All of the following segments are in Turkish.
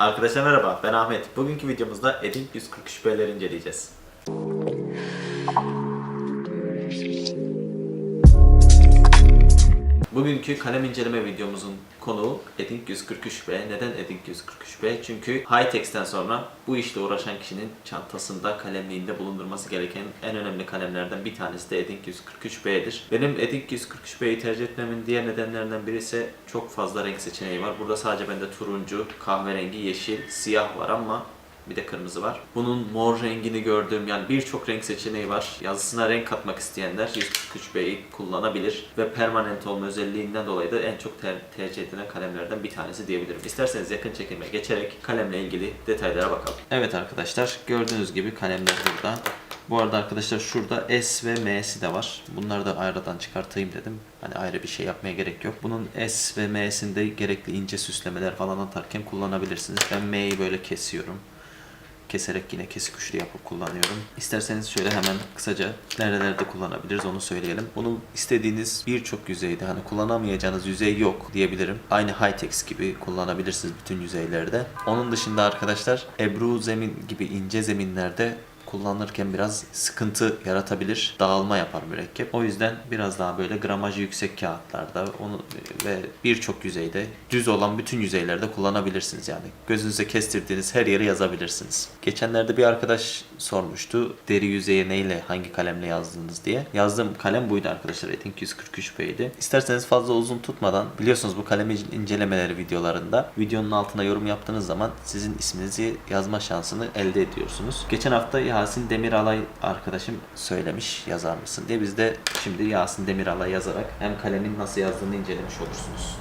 Arkadaşlar merhaba, ben Ahmet. Bugünkü videomuzda Edding 143 B'leri inceleyeceğiz. Bugünkü kalem inceleme videomuzun konuğu Edding 143B. Neden Edding 143B? Çünkü Hightex'ten sonra bu işle uğraşan kişinin çantasında, kalemliğinde bulundurması gereken en önemli kalemlerden bir tanesi de Edding 143B'dir. Benim Edding 143B'yi tercih etmemin diğer nedenlerinden biri ise çok fazla renk seçeneği var. Burada sadece bende turuncu, kahverengi, yeşil, siyah var ama bir de kırmızı var. Bunun mor rengini gördüğüm yani birçok renk seçeneği var. Yazısına renk katmak isteyenler 143B'yi kullanabilir ve permanent olma özelliğinden dolayı da en çok ter- tercih edilen kalemlerden bir tanesi diyebilirim. İsterseniz yakın çekime geçerek kalemle ilgili detaylara bakalım. Evet arkadaşlar gördüğünüz gibi kalemler burada. Bu arada arkadaşlar şurada S ve M'si de var. Bunları da ayrıdan çıkartayım dedim. Hani ayrı bir şey yapmaya gerek yok. Bunun S ve M'sinde gerekli ince süslemeler falan atarken kullanabilirsiniz. Ben M'yi böyle kesiyorum keserek yine kesik uçlu yapıp kullanıyorum. İsterseniz şöyle hemen kısaca nerelerde kullanabiliriz onu söyleyelim. Bunun istediğiniz birçok yüzeyde hani kullanamayacağınız yüzey yok diyebilirim. Aynı Hightex gibi kullanabilirsiniz bütün yüzeylerde. Onun dışında arkadaşlar Ebru zemin gibi ince zeminlerde kullanırken biraz sıkıntı yaratabilir. Dağılma yapar mürekkep. O yüzden biraz daha böyle gramajı yüksek kağıtlarda onu ve birçok yüzeyde düz olan bütün yüzeylerde kullanabilirsiniz yani. Gözünüze kestirdiğiniz her yere yazabilirsiniz. Geçenlerde bir arkadaş sormuştu deri yüzeye neyle hangi kalemle yazdınız diye. Yazdığım kalem buydu arkadaşlar. Eting 143 B'ydi. İsterseniz fazla uzun tutmadan biliyorsunuz bu kalem incelemeleri videolarında videonun altına yorum yaptığınız zaman sizin isminizi yazma şansını elde ediyorsunuz. Geçen hafta Yasin Demiralay arkadaşım söylemiş yazar mısın diye biz de şimdi Yasin Demiralay yazarak hem kalemin nasıl yazdığını incelemiş olursunuz.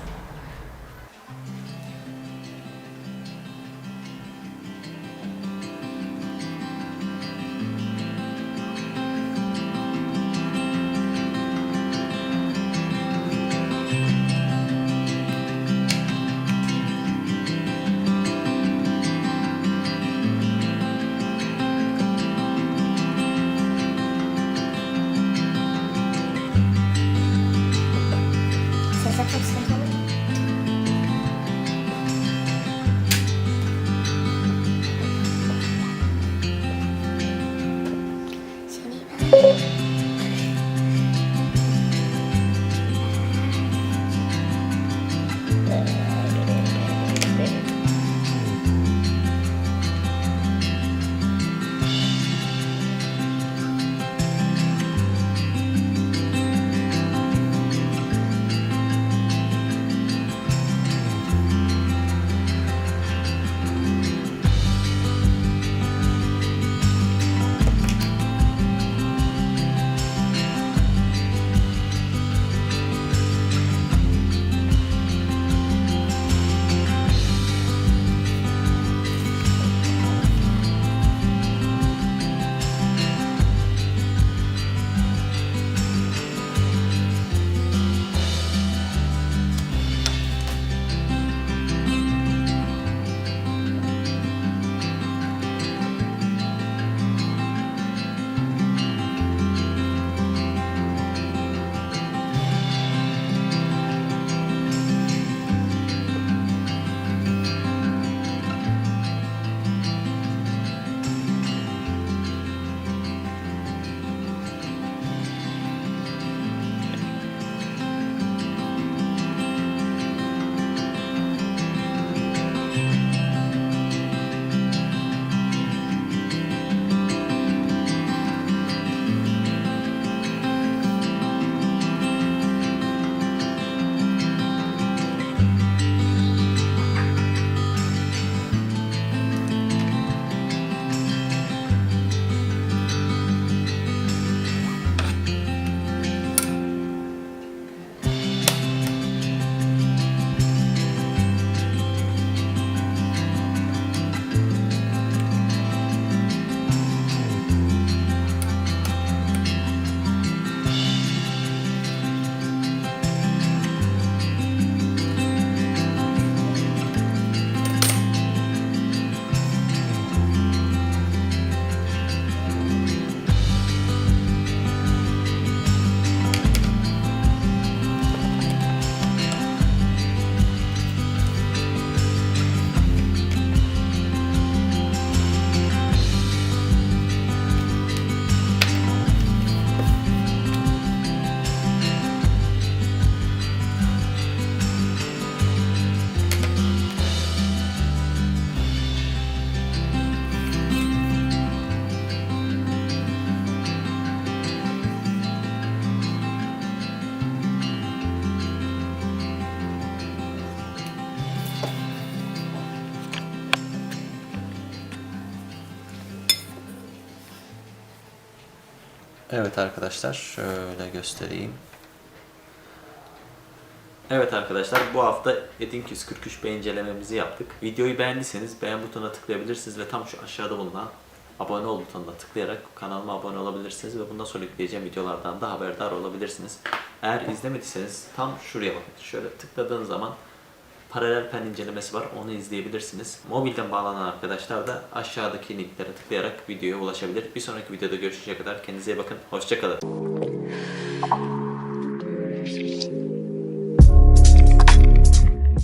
Evet arkadaşlar şöyle göstereyim. Evet arkadaşlar bu hafta Edding 143 incelememizi yaptık. Videoyu beğendiyseniz beğen butonuna tıklayabilirsiniz ve tam şu aşağıda bulunan abone ol butonuna tıklayarak kanalıma abone olabilirsiniz ve bundan sonra yükleyeceğim videolardan da haberdar olabilirsiniz. Eğer izlemediyseniz tam şuraya bakın. Şöyle tıkladığın zaman paralel pen incelemesi var. Onu izleyebilirsiniz. Mobilden bağlanan arkadaşlar da aşağıdaki linklere tıklayarak videoya ulaşabilir. Bir sonraki videoda görüşünceye kadar kendinize iyi bakın. Hoşçakalın.